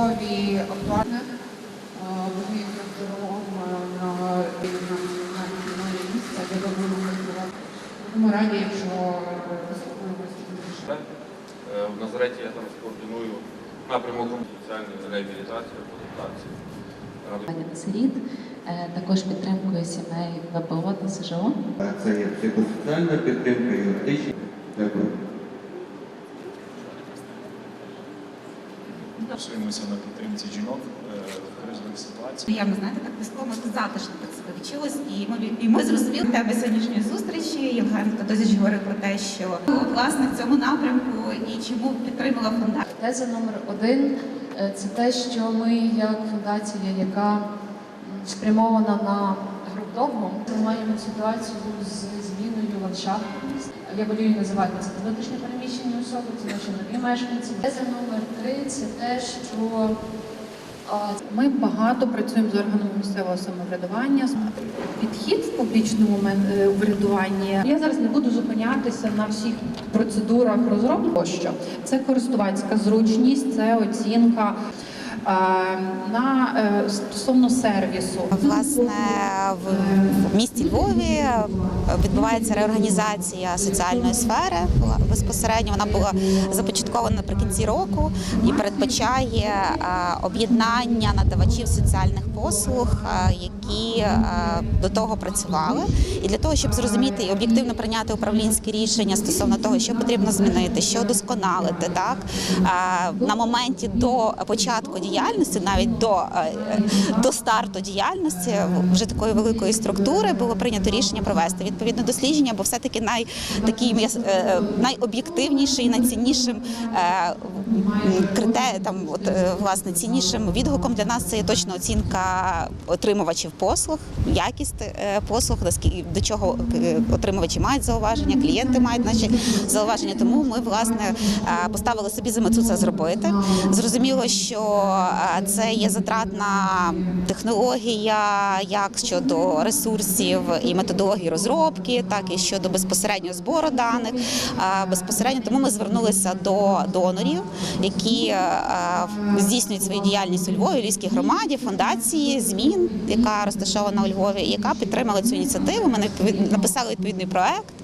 нові актуальне виїхав дорогом на місце, де будемо працювати. Будемо раді, якщо більше. Е, В Назареті я там координую напрямок соціальної реабілітації, адаптації. Пані Сиріт, е, також підтримкою сімей ВПО та СЖО. Це є психосоціальна підтримка, юридична. Дякую. Працюємося на підтримці жінок е, в кризових ситуаціях. Приємно, знаєте, так військово затишно так себе відчулось. І ми, і ми зрозуміли теми сьогоднішньої зустрічі. Євген Тодозіч говорив про те, що власне в цьому напрямку і чому підтримала фундація. Теза номер один е, це те, що ми, як фундація, яка спрямована на груп довго, ми маємо ситуацію з зміною ландшафту. Я волію називати це внутрішньо переміщені особи, це наші нові мешканці. Теза номер три це те, що Ми багато працюємо з органами місцевого самоврядування. Підхід в публічному е, врядуванні. Я зараз не буду зупинятися на всіх процедурах розробки. Тощо це користувацька зручність, це оцінка. На е, стосовно сервісу, Власне, в місті Львові відбувається реорганізація соціальної сфери. Безпосередньо вона була започаткована наприкінці року і передбачає е, об'єднання надавачів соціальних послуг, е, які е, до того працювали. І для того, щоб зрозуміти і об'єктивно прийняти управлінське рішення стосовно того, що потрібно змінити, що удосконалити, так е, на моменті до початку діяльності, навіть до, до старту діяльності вже такої великої структури було прийнято рішення провести відповідне дослідження, бо все-таки най, таким найоб'єктивнішим і найціннішим критерієм, от, власне, ціннішим відгуком для нас це є точно оцінка отримувачів послуг, якість е, послуг, до чого е, отримувачі мають зауваження, клієнти мають наші зауваження. Тому ми власне е, поставили собі за мету це зробити. Зрозуміло, що це є затратна технологія, як щодо ресурсів і методології розробки, так і щодо безпосередньо збору даних. Безпосередньо тому ми звернулися до донорів, які здійснюють свою діяльність у Львові, Львівській громаді, фундації змін, яка розташована у Львові, яка підтримала цю ініціативу. Ми написали відповідний проект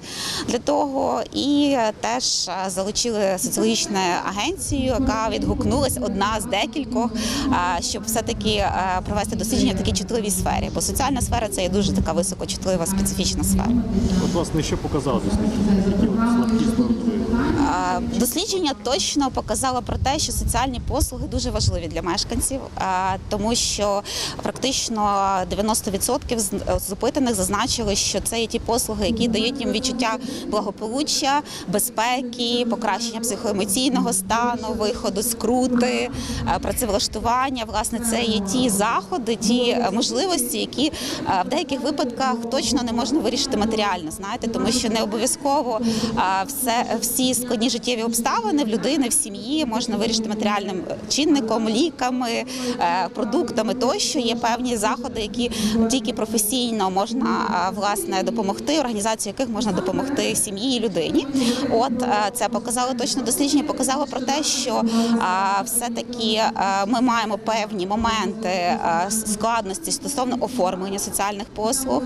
для того і е, теж е, залучили соціологічну агенцію, яка відгукнулася одна з декількох, е, щоб все таки провести дослідження в такій чутливій сфері. Бо соціальна сфера це є дуже така високочутлива специфічна сфера. От власне, що показав дослідження? Дослідження точно показало про те, що соціальні послуги дуже важливі для мешканців, тому що практично 90% з з опитаних зазначили, що це є ті послуги, які дають їм відчуття благополуччя, безпеки, покращення психоемоційного стану, виходу з крути, працевлаштування. Власне, це є ті заходи, ті е, можливості, які в деяких випадках точно не можна вирішити матеріально, знаєте, тому що не обов'язково все всі складні життєві обставини в людини в сім'ї можна вирішити матеріальним чинником, ліками, е, продуктами. Тощо є певні заходи, які тільки професійно можна власне допомогти, організацію яких можна допомогти сім'ї і людині. От е, це показало точно дослідження, показало про те, що все-таки е, ми маємо певні моменти е, складності стосовно оформлення соціальних послуг.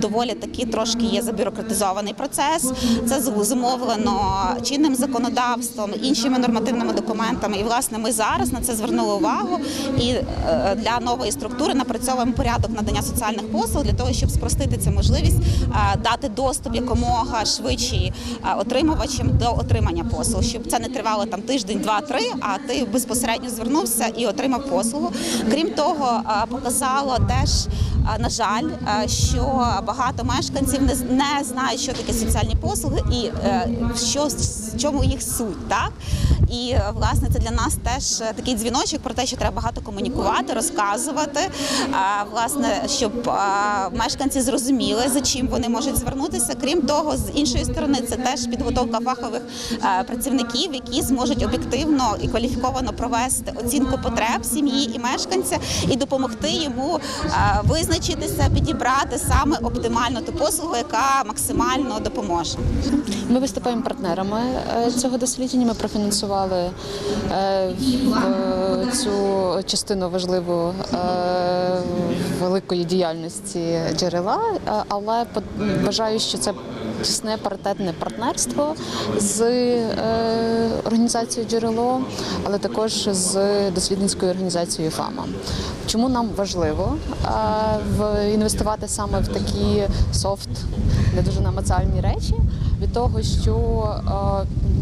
Доволі таки трошки є забюрократизований процес. Це зумовлено чинним законодавством, іншими нормативними документами. І власне ми зараз на це звернули увагу і е, для нової структури напрацьовуємо порядок надання соціальних послуг для того, щоб спростити цю можливість, е, дати доступ якомога швидші е, отримувачам до отримання послуг, щоб це не тривало там тиждень, два-три, а ти безпосередньо звернувся і отримав послугу. Крім того, е, показало теж. е, На жаль, що багато мешканців не, знають, що таке соціальні послуги і що в чому їх суть, так і власне це для нас теж е, такий дзвіночок про те, що треба багато комунікувати, розказувати. Власне, щоб мешканці зрозуміли, за чим вони можуть звернутися. Крім того, з іншої сторони, це теж підготовка фахових е, працівників, які зможуть об'єктивно і кваліфіковано провести оцінку потреб сім'ї і мешканця і допомогти йому е, визначитися, підібрати саме оптимальну ту послугу, яка максимально допоможе. Ми виступаємо партнерами цього дослідження. Ми профінансували інвестували е, в цю частину важливу е, великої діяльності джерела, е, але вважаю, що це тісне паритетне партнерство з організацією джерело, але також з дослідницькою організацією ФАМА. Чому нам важливо інвестувати саме в такі софт, не дуже намацальні речі? Від того, що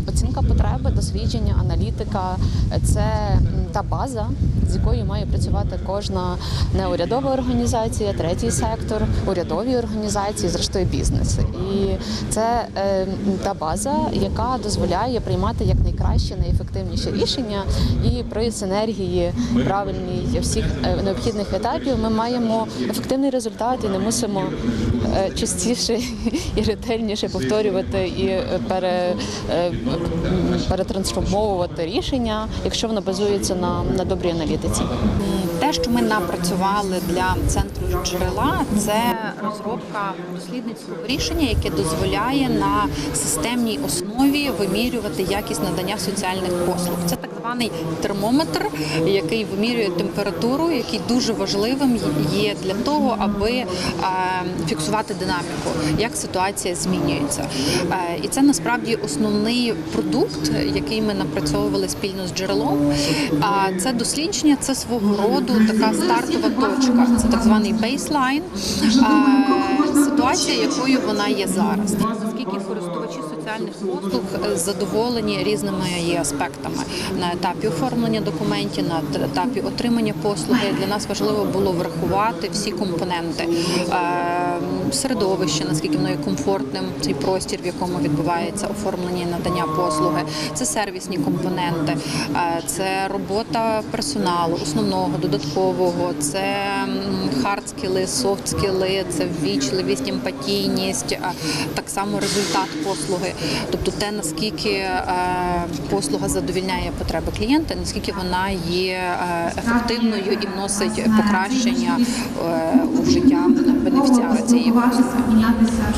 оцінка потреби, дослідження, аналітика це та база, з якою має працювати кожна неурядова організація, третій сектор, урядові організації, зрештою бізнес. І це е, та база, яка дозволяє приймати якнайкраще, найефективніші рішення. І при синергії правильній всіх е, необхідних етапів ми маємо ефективний результат і не мусимо частіше і ретельніше повторювати і е, пере, е, перетрансформовувати рішення, якщо воно базується на, на добрій аналітиці. Те, що ми напрацювали для центру джерела, це розробка дослідницького рішення, яке дозволяє на системній основі вимірювати якість надання соціальних послуг. Це званий термометр, який вимірює температуру, який дуже важливим є для того, аби е, фіксувати динаміку, як ситуація змінюється. Е, І це насправді основний продукт, який ми напрацьовували спільно з джерелом. А це дослідження, це свого роду така стартова точка. Це так званий бейслайн. Ситуація, якою вона є зараз. Користувачі соціальних послуг е, задоволені різними її аспектами на етапі оформлення документів, на етапі отримання послуги. Для нас важливо було врахувати всі компоненти Е, середовище, наскільки воно є комфортним, цей простір, в якому відбувається оформлення і надання послуги. Це сервісні компоненти, е, це робота персоналу, основного, додаткового, це хардскіли, софтскіли, це ввічливість, емпатійність, так само результат послуги. Тобто те, наскільки е, послуга задовільняє потреби клієнта, наскільки вона є е, ефективною і вносить покращення е, у життя бенефіціара цієї послуги.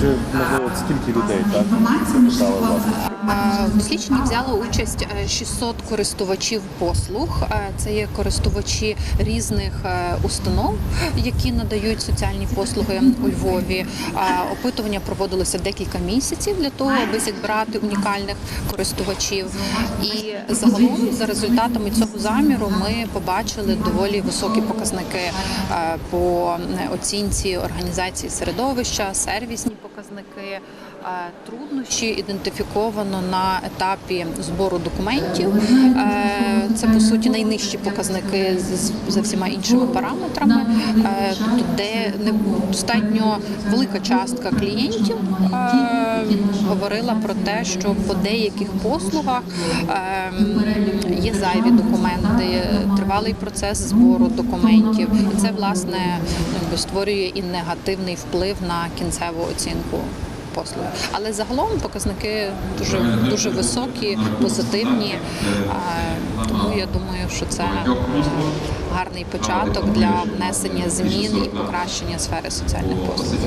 Чи можливо скільки людей так В дослідженні взяло участь е, 600 користувачів послуг. Е, Це є користувачі різних е, установ, які надають соціальні послуги у Львові. Е, Опитування проводилося декілька місяців для того, аби зібрати унікальних користувачів. І загалом, за результатами цього заміру, ми побачили доволі високі показники е, по е, оцінці організації середовища, сервісні показники. Е, Труднощі ідентифіковано на етапі збору документів. Е, Це по суті найнижчі показники за всіма іншими параметрами, Е, тобто де достатньо велика частка клієнтів е, говорила про те, що по деяких послугах є зайві документи, тривалий процес збору документів, і це власне створює і негативний вплив на кінцеву оцінку послуги. Але загалом показники дуже дуже високі, позитивні. Тому я думаю, що це гарний початок для внесення змін і покращення сфери соціальних послуг.